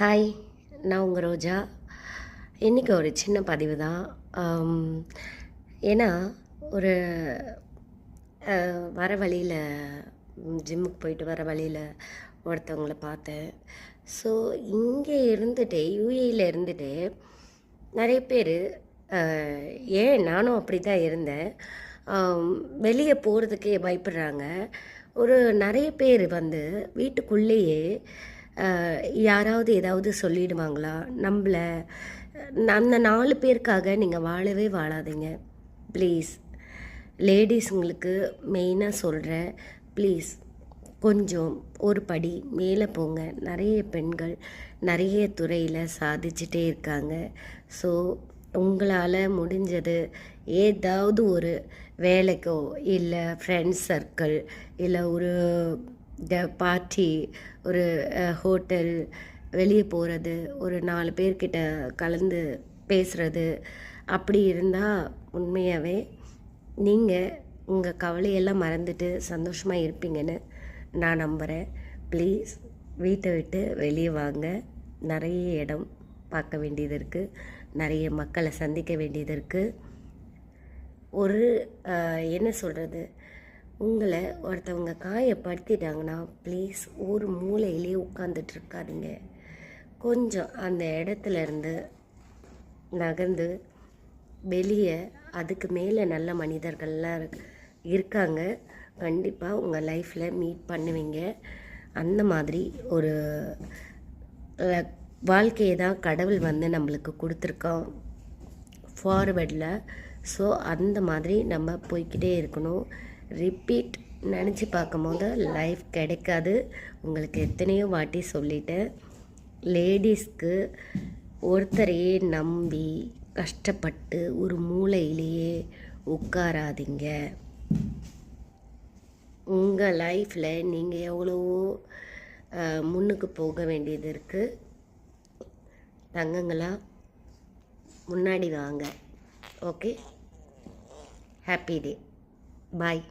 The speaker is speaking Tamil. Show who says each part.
Speaker 1: ஹாய் நான் உங்கள் ரோஜா. இன்றைக்கி ஒரு சின்ன பதிவு தான் ஏன்னா ஒரு வர வழியில் ஜிம்முக்கு போயிட்டு வர வழியில் ஒருத்தவங்கள பார்த்தேன். ஸோ இங்கே இருந்துட்டு யூஏயில் இருந்துட்டு நிறைய பேர் ஏன் நானும் அப்படி தான் இருந்தேன் வெளியே போகிறதுக்கே பயப்படுறாங்க. ஒரு நிறைய பேர் வந்து வீட்டுக்குள்ளேயே யாராவது ஏதாவது சொல்லிடுவாங்களா? நம்மளை அந்த நாலு பேருக்காக நீங்கள் வாழவே வாழாதீங்க. ப்ளீஸ் லேடிஸுங்களுக்கு மெயினாக சொல்கிறேன் ப்ளீஸ் கொஞ்சம் ஒரு படி மேலே போங்க. நிறைய பெண்கள் நிறைய துறையில் சாதிச்சுட்டே இருக்காங்க. ஸோ உங்களால் முடிஞ்சது ஏதாவது ஒரு வேலைக்கோ இல்லை ஃப்ரெண்ட்ஸ் சர்க்கிள் இல்லை ஒரு பார்ட்டி ஒரு ஹோட்டல் வெளியே போகிறது ஒரு நாலு பேர்கிட்ட கலந்து பேசுகிறது அப்படி இருந்தால் உண்மையாகவே நீங்கள் உங்கள் கவலையெல்லாம் மறந்துட்டு சந்தோஷமாக இருப்பீங்கன்னு நான் நம்புகிறேன் ப்ளீஸ் வீட்டை விட்டு வெளியே வாங்க. நிறைய இடம் பார்க்க வேண்டியது இருக்குது நிறைய மக்களை சந்திக்க வேண்டியது இருக்குது ஒரு என்ன சொல்கிறது உங்களை ஒருத்தவங்க காயப்படுத்திட்டாங்கன்னா ப்ளீஸ் ஒரு மூலையிலே உட்காந்துட்டு இருக்காதிங்க கொஞ்சம் அந்த இடத்துல இருந்து நகர்ந்து வெளியே அதுக்கு மேலே நல்ல மனிதர்கள்லாம் இருக்காங்க. கண்டிப்பாக உங்கள் லைஃப்பில் மீட் பண்ணுவீங்க. அந்த மாதிரி ஒரு வாழ்க்கையை தான் கடவுள் வந்து நம்மளுக்கு கொடுத்துருக்கோம் ஃபார்வேர்டில் ஸோ அந்த மாதிரி நம்ம போய்க்கிட்டே இருக்கணும். ரிப்பீட் நினச்சி பார்க்கும்போது லைஃப் கிடைக்காது. உங்களுக்கு எத்தனையோ வாட்டி சொல்லிட்டேன். லேடிஸ்க்கு ஒருத்தரையே நம்பி கஷ்டப்பட்டு ஒரு மூலையிலேயே உட்காராதீங்க. உங்கள் லைஃப்பில் நீங்கள் எவ்வளவோ முன்னுக்கு போக வேண்டியது இருக்குது தங்கங்களா முன்னாடி வாங்க. ஓகே ஹாப்பி டே பாய்